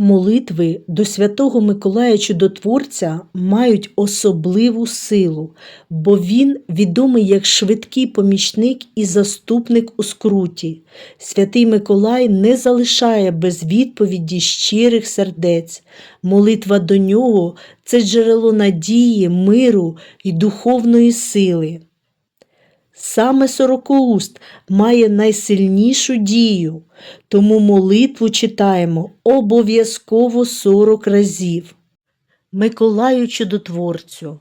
Молитви до Святого Миколая Чудотворця мають особливу силу, бо він відомий як швидкий помічник і заступник у скруті. Святий Миколай не залишає без відповіді щирих сердець. Молитва до нього це джерело надії, миру і духовної сили. Саме сорокоуст має найсильнішу дію, тому молитву читаємо обов'язково сорок разів. Миколаю Чудотворцю,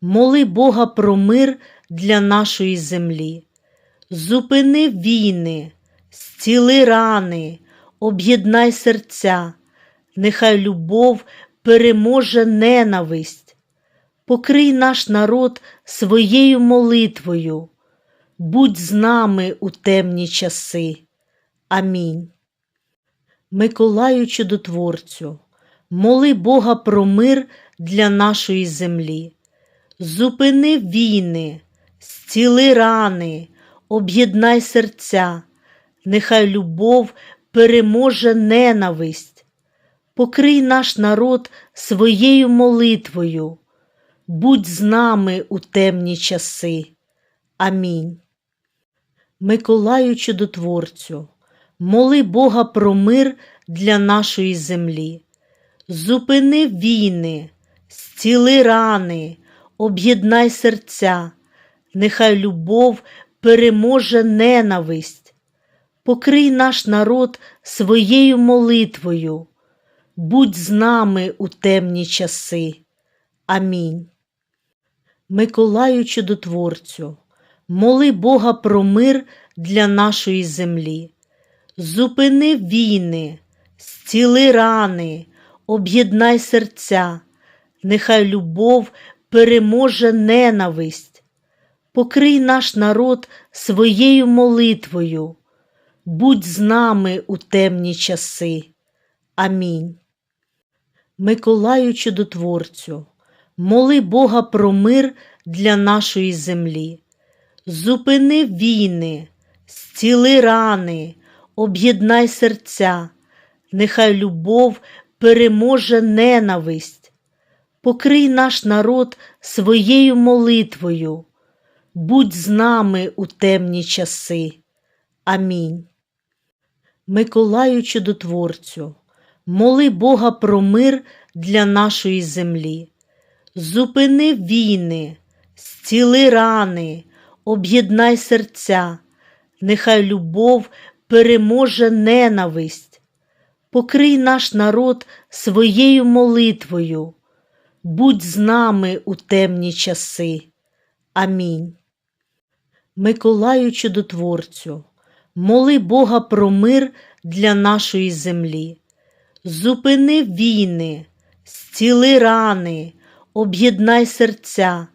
моли Бога про мир для нашої землі. Зупини війни, зціли рани, об'єднай серця, нехай любов переможе ненависть. Покрий наш народ своєю молитвою. Будь з нами у темні часи. Амінь. Миколаю Чудотворцю, моли Бога про мир для нашої землі. Зупини війни, зціли рани, об'єднай серця, нехай любов переможе ненависть. Покрий наш народ своєю молитвою. Будь з нами у темні часи. Амінь. Миколаю Чудотворцю, моли Бога про мир для нашої землі. Зупини війни, зціли рани, об'єднай серця, нехай любов переможе ненависть. Покрий наш народ своєю молитвою. Будь з нами у темні часи. Амінь. Миколаю Чудотворцю, моли Бога про мир для нашої землі. Зупини війни, зціли рани, об'єднай серця, нехай любов переможе ненависть. Покрий наш народ своєю молитвою. Будь з нами у темні часи. Амінь. Миколаю Чудотворцю, моли Бога про мир для нашої землі. Зупини війни, зціли рани, об'єднай серця, нехай любов переможе ненависть. Покрий наш народ своєю молитвою. Будь з нами у темні часи. Амінь. Миколаю Чудотворцю, моли Бога про мир для нашої землі. Зупини війни, зціли рани, об'єднай серця, нехай любов переможе ненависть. Покрий наш народ своєю молитвою. Будь з нами у темні часи. Амінь. Миколаю Чудотворцю, моли Бога про мир для нашої землі. Зупини війни, зціли рани, об'єднай серця,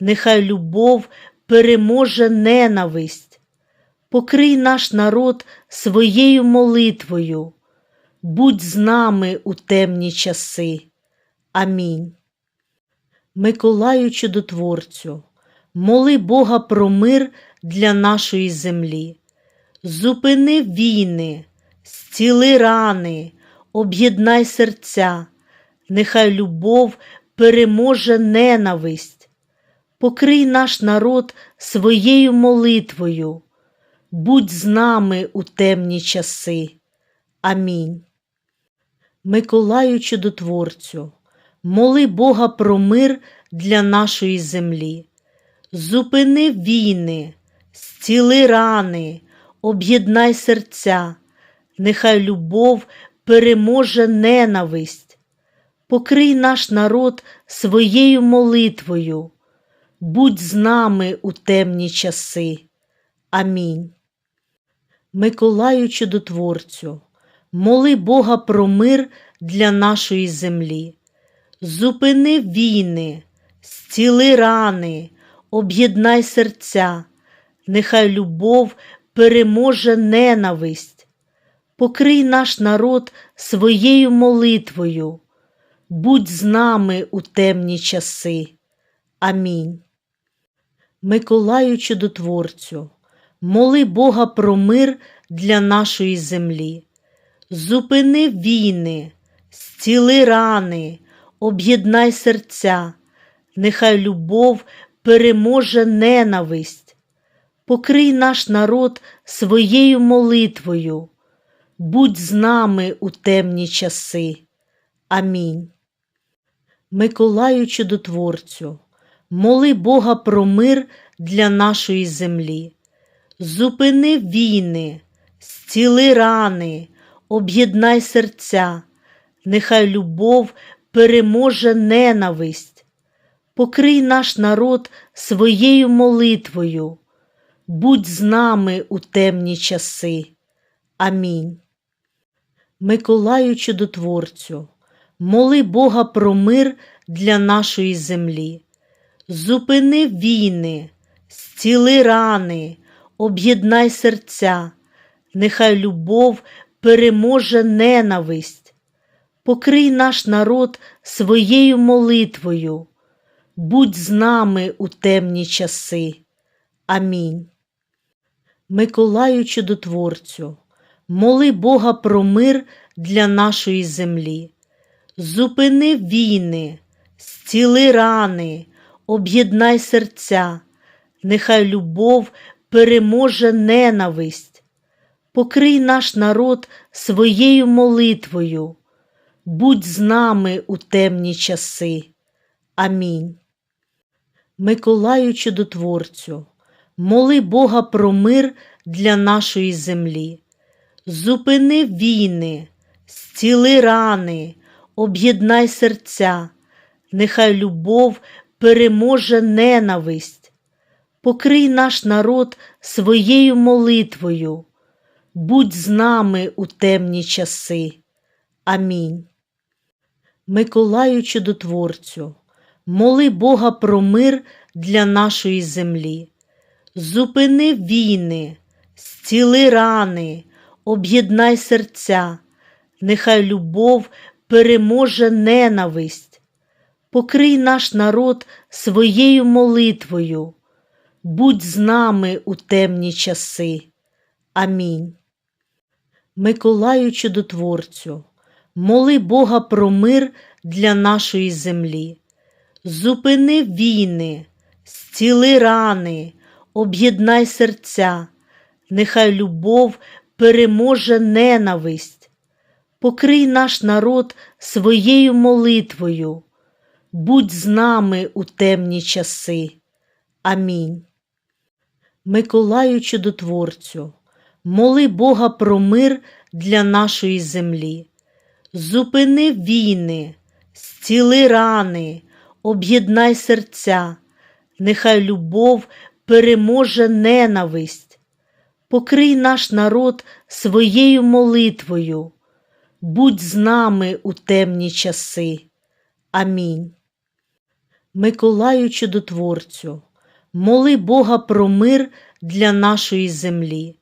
нехай любов переможе ненависть. Покрий наш народ своєю молитвою. Будь з нами у темні часи. Амінь. Миколаю Чудотворцю, моли Бога про мир для нашої землі. Зупини війни, зціли рани, об'єднай серця, нехай любов переможе ненависть. Покрий наш народ своєю молитвою. Будь з нами у темні часи. Амінь. Миколаю Чудотворцю, моли Бога про мир для нашої землі. Зупини війни, зціли рани, об'єднай серця, нехай любов переможе ненависть. Покрий наш народ своєю молитвою. Будь з нами у темні часи. Амінь. Миколаю Чудотворцю, моли Бога про мир для нашої землі. Зупини війни, зціли рани, об'єднай серця, нехай любов переможе ненависть. Покрий наш народ своєю молитвою. Будь з нами у темні часи. Амінь. Миколаю Чудотворцю, моли Бога про мир для нашої землі. Зупини війни, зціли рани, об'єднай серця, нехай любов переможе ненависть. Покрий наш народ своєю молитвою, будь з нами у темні часи. Амінь. Миколаю Чудотворцю, моли Бога про мир для нашої землі. Зупини війни, зціли рани, об'єднай серця, нехай любов переможе ненависть. Покрий наш народ своєю молитвою, будь з нами у темні часи. Амінь. Миколаю Чудотворцю, моли Бога про мир для нашої землі. Зупини війни, зціли рани, об'єднай серця, нехай любов переможе ненависть. Покрий наш народ своєю молитвою, будь з нами у темні часи. Амінь. Миколаю Чудотворцю, моли Бога про мир для нашої землі. Зупини війни, зціли рани, об'єднай серця, нехай любов переможе ненависть. Покрий наш народ своєю молитвою, будь з нами у темні часи. Амінь. Миколаю Чудотворцю, моли Бога про мир для нашої землі. Зупини війни, зціли рани, об'єднай серця, нехай любов переможе ненависть. Покрий наш народ своєю молитвою, будь з нами у темні часи. Амінь. Миколаю Чудотворцю, моли Бога про мир для нашої землі. Зупини війни, зціли рани, об'єднай серця, нехай любов переможе ненависть. Покрий наш народ своєю молитвою, будь з нами у темні часи. Амінь. Миколаю Чудотворцю, моли Бога про мир для нашої землі. Зупини війни, зціли рани, об'єднай серця, нехай любов переможе ненависть. Покрий наш народ своєю молитвою, будь з нами у темні часи. Амінь. Миколаю Чудотворцю, моли Бога про мир для нашої землі. Зупини війни, зціли рани, об'єднай серця, нехай любов переможе ненависть. Покрий наш народ своєю молитвою, будь з нами у темні часи. Амінь. Миколаю Чудотворцю, моли Бога про мир для нашої землі.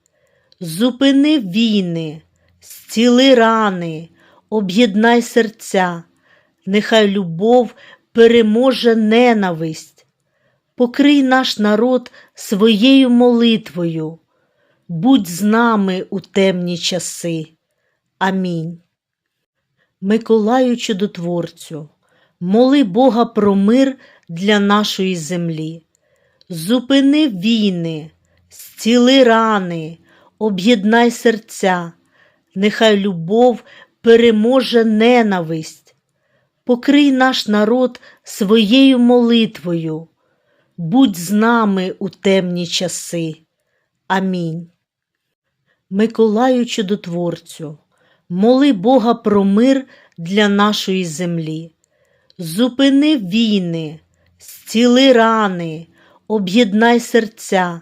Зупини війни, зціли рани, об'єднай серця, нехай любов переможе ненависть. Покрий наш народ своєю молитвою, будь з нами у темні часи. Амінь. Миколаю Чудотворцю, моли Бога про мир для нашої землі. Зупини війни, зціли рани, об'єднай серця, нехай любов переможе ненависть. Покрий наш народ своєю молитвою, будь з нами у темні часи. Амінь. Миколаю Чудотворцю, моли Бога про мир для нашої землі. Зупини війни, зціли рани, об'єднай серця,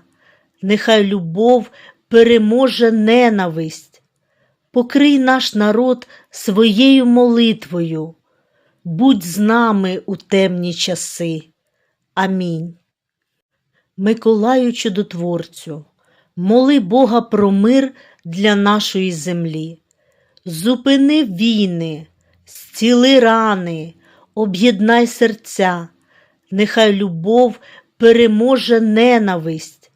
нехай любов переможе ненависть. Покрий наш народ своєю молитвою, будь з нами у темні часи. Амінь. Миколаю Чудотворцю, моли Бога про мир для нашої землі. Зупини війни, зціли рани, об'єднай серця, нехай любов переможе ненависть.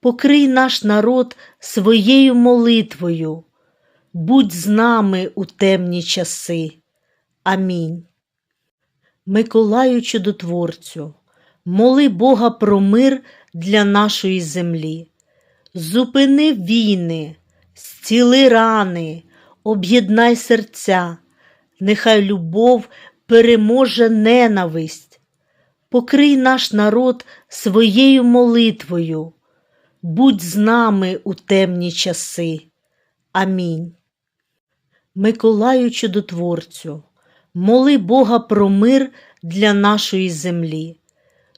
Покрий наш народ своєю молитвою, будь з нами у темні часи. Амінь. Миколаю Чудотворцю, моли Бога про мир для нашої землі. Зупини війни, зціли рани, об'єднай серця, нехай любов переможе ненависть. Покрий наш народ своєю молитвою, будь з нами у темні часи. Амінь. Миколаю Чудотворцю, моли Бога про мир для нашої землі.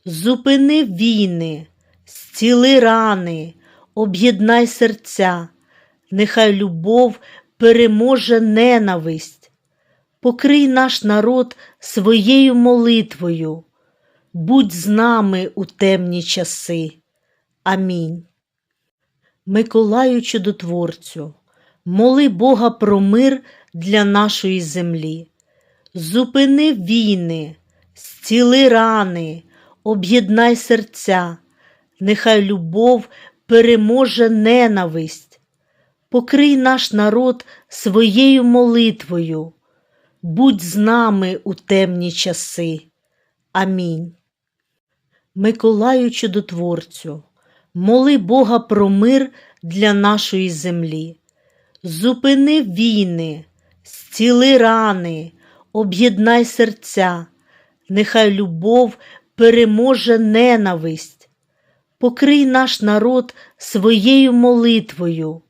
Зупини війни, зціли рани, об'єднай серця, нехай любов переможе ненависть. Покрий наш народ своєю молитвою, будь з нами у темні часи. Амінь. Миколаю Чудотворцю, моли Бога про мир для нашої землі. Зупини війни, зціли рани, об'єднай серця, нехай любов переможе ненависть. Покрий наш народ своєю молитвою, будь з нами у темні часи. Амінь. Миколаю Чудотворцю, моли Бога про мир для нашої землі. Зупини війни, зціли рани, об'єднай серця, нехай любов переможе ненависть. Покрий наш народ своєю молитвою,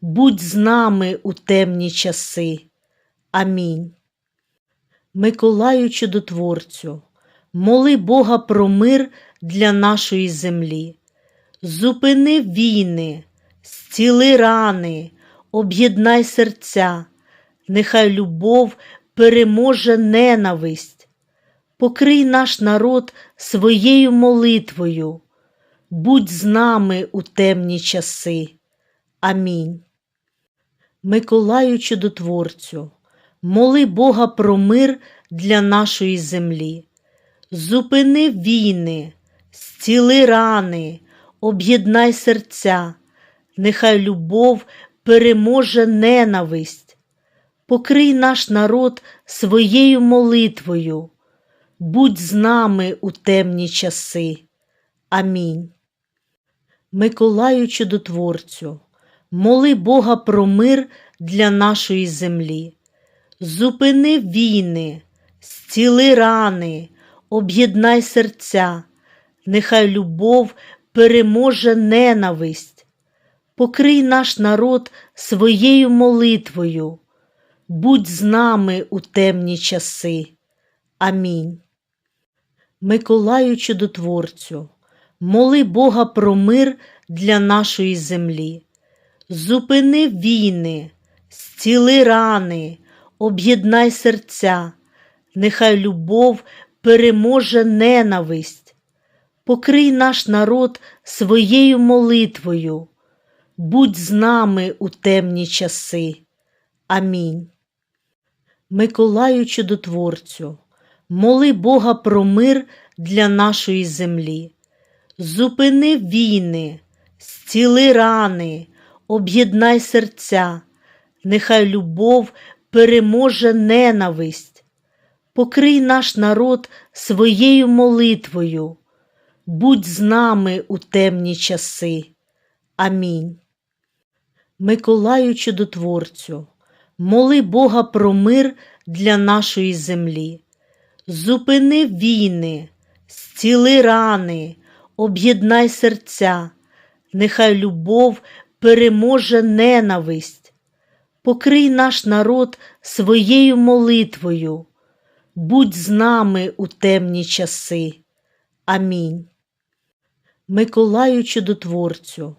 будь з нами у темні часи. Амінь. Миколаю Чудотворцю, моли Бога про мир для нашої землі. Зупини війни, зціли рани, об'єднай серця, нехай любов переможе ненависть. Покрий наш народ своєю молитвою, будь з нами у темні часи. Амінь. Миколаю Чудотворцю, моли Бога про мир для нашої землі. Зупини війни, зціли рани, об'єднай серця, нехай любов переможе ненависть. Покрий наш народ своєю молитвою, будь з нами у темні часи. Амінь. Миколаю Чудотворцю, моли Бога про мир для нашої землі. Зупини війни, зціли рани, об'єднай серця, нехай любов переможе ненависть. Покрий наш народ своєю молитвою, будь з нами у темні часи. Амінь. Миколаю Чудотворцю, моли Бога про мир для нашої землі. Зупини війни, зціли рани, об'єднай серця, нехай любов переможе ненависть. Покрий наш народ своєю молитвою, будь з нами у темні часи. Амінь. Миколаю Чудотворцю, моли Бога про мир для нашої землі. Зупини війни, зціли рани, об'єднай серця, нехай любов переможе ненависть. Покрий наш народ своєю молитвою, будь з нами у темні часи. Амінь. Миколаю Чудотворцю, моли Бога про мир для нашої землі. Зупини війни, зціли рани, об'єднай серця, нехай любов переможе ненависть. Покрий наш народ своєю молитвою, будь з нами у темні часи. Амінь. Миколаю Чудотворцю,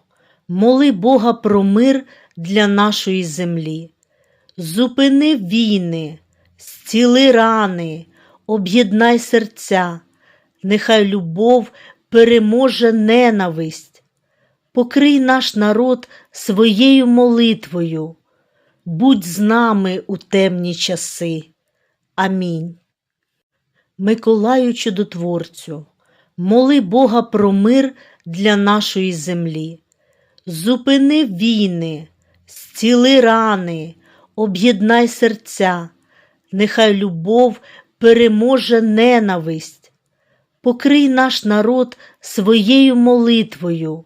моли Бога про мир для нашої землі. Зупини війни, зціли рани, об'єднай серця, нехай любов переможе ненависть. Покрий наш народ своєю молитвою, будь з нами у темні часи. Амінь. Миколаю Чудотворцю, моли Бога про мир для нашої землі. Зупини війни, зціли рани, об'єднай серця, нехай любов переможе ненависть. Покрий наш народ своєю молитвою,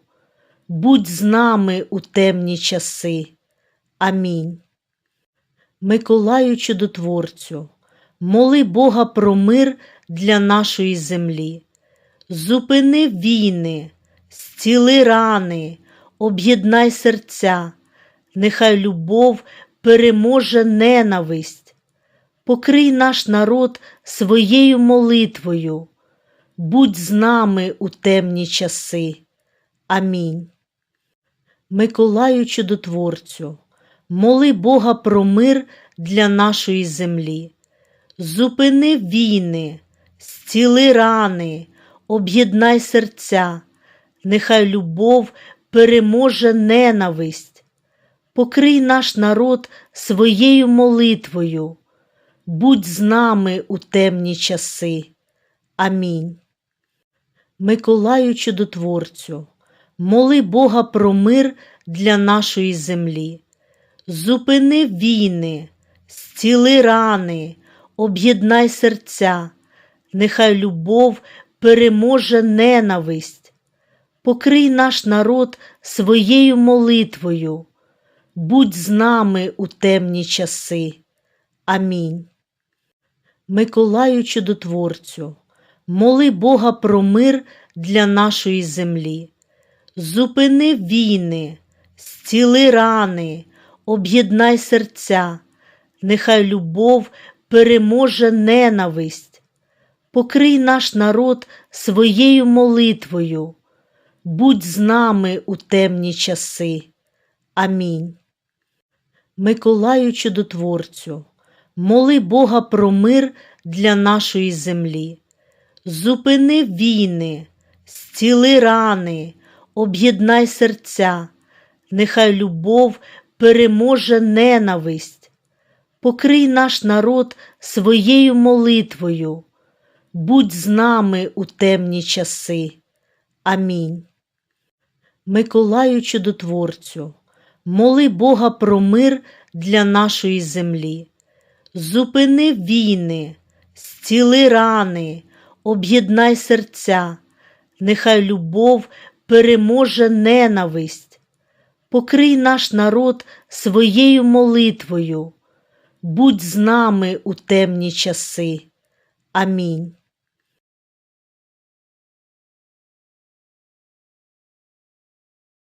будь з нами у темні часи. Амінь. Миколаю Чудотворцю, моли Бога про мир для нашої землі. Зупини війни, зціли рани, об'єднай серця, нехай любов переможе ненависть. Покрий наш народ своєю молитвою, будь з нами у темні часи. Амінь. Миколаю Чудотворцю, моли Бога про мир для нашої землі. Зупини війни, зціли рани, об'єднай серця, нехай любов переможе ненависть. Покрий наш народ своєю молитвою, будь з нами у темні часи. Амінь. Миколаю Чудотворцю, моли Бога про мир для нашої землі. Зупини війни, зціли рани, об'єднай серця, нехай любов переможе ненависть. Покрий наш народ своєю молитвою, будь з нами у темні часи. Амінь. Миколаю Чудотворцю, моли Бога про мир для нашої землі. Зупини війни, зціли рани, об'єднай серця, нехай любов переможе ненависть. Покрий наш народ своєю молитвою, будь з нами у темні часи. Амінь. Миколаю Чудотворцю, моли Бога про мир для нашої землі. Зупини війни, зціли рани, об'єднай серця, нехай любов переможе ненависть. Покрий наш народ своєю молитвою, будь з нами у темні часи. Амінь. Миколаю Чудотворцю, моли Бога про мир для нашої землі. Зупини війни, зціли рани, об'єднай серця, нехай любов переможе ненависть. Покрий наш народ своєю молитвою, будь з нами у темні часи. Амінь.